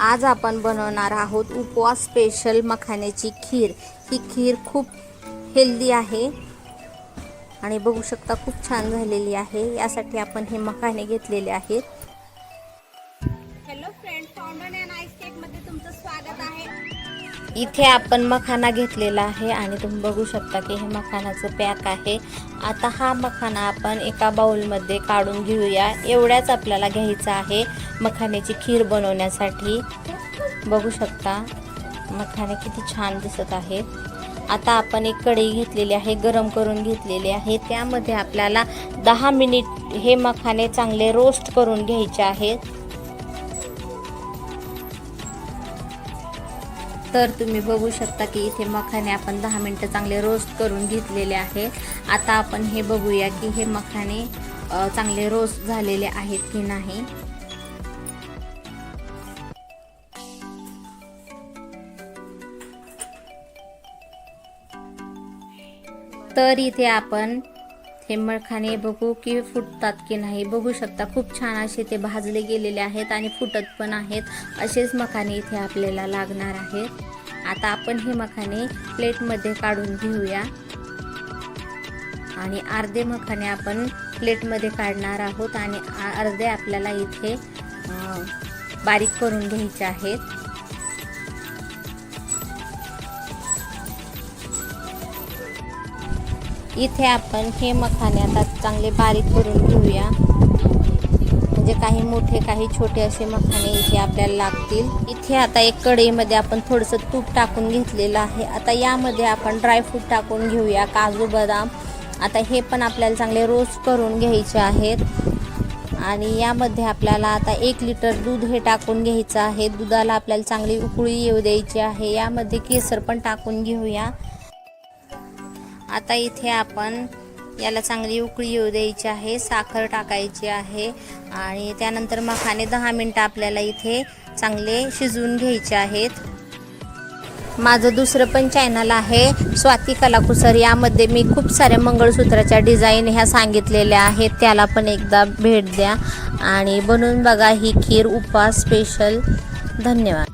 आज आपण बनवणार आहोत उपवास स्पेशल मखाण्याची खीर. ही खीर खूप हेल्दी आहे आणि बघू शकता खूप छान झालेली आहे. यासाठी आपण हे मखाने घेतलेले आहेत. इथे आपण मखाना घेतलेला आहे आणि तुम्ही बघू शकता की हे मखानाचं पॅक आहे. आता हा मखाना आपण एका बाउलमध्ये काढून घेऊया. एवढ्याच आपल्याला घ्यायचा आहे मखाण्याची खीर बनवण्यासाठी. बघू शकता मखाने किती छान दिसत आहेत. आता आपण एक कढई घेतलेली आहे गरम करून घेतलेली आहे. त्यामध्ये आपल्याला दहा मिनिट हे मखाने चांगले रोस्ट करून घ्यायचे आहेत. तर तुम्ही बघू शकता की इथे मखाने आपण दहा मिनटं चांगले रोस्ट करून घेतलेले आहे. आता आपण हे बघूया की हे मखाने चांगले रोस्ट झालेले आहेत की नाही. तर इथे आपण हे मखाने बघू की फुटतात की नाही. बघू शकता खूप छान असे ते भाजले गेलेले आहेत आणि फुटत पण आहेत. असेच मखाने इथे आपल्याला लागणार आहेत. आता आपण हे मखाने प्लेटमध्ये काढून घेऊया. आणि अर्धे मखाने आपण प्लेटमध्ये काढणार आहोत आणि अर्धे आपल्याला इथे बारीक करून घ्यायचे आहेत. इथे आपण हे मखाने आता चांगले बारीक करून घेऊया. म्हणजे काही मोठे काही छोटे असे मखाने इथे आपल्याला लागतील. इथे आता एक कढईमध्ये आपण थोडंसं तूप टाकून घेतलेलं आहे. आता यामध्ये आपण ड्रायफ्रूट टाकून घेऊया काजू बदाम. आता हे पण आपल्याला चांगले रोस्ट करून घ्यायचे आहेत. आणि यामध्ये आपल्याला आता एक लिटर दूध हे टाकून घ्यायचं आहे. दुधाला आपल्याला चांगली उकळी येऊ द्यायची आहे. यामध्ये केसर पण टाकून घेऊया. आता इथे आपण याला चांगली उकळी येऊ द्यायची आहे साखर टाकायची आहे आणि त्यानंतर मखाने दहा मिनटं आपल्याला इथे चांगले शिजवून घ्यायचे आहेत. माझं दुसरं पण चॅनल आहे स्वाती कलाकुसर. यामध्ये मी खूप साऱ्या मंगळसूत्राच्या डिझाईन ह्या सांगितलेल्या आहेत त्याला पण एकदा भेट द्या. आणि बनवून बघा ही खीर उपवास स्पेशल धन्यवाद.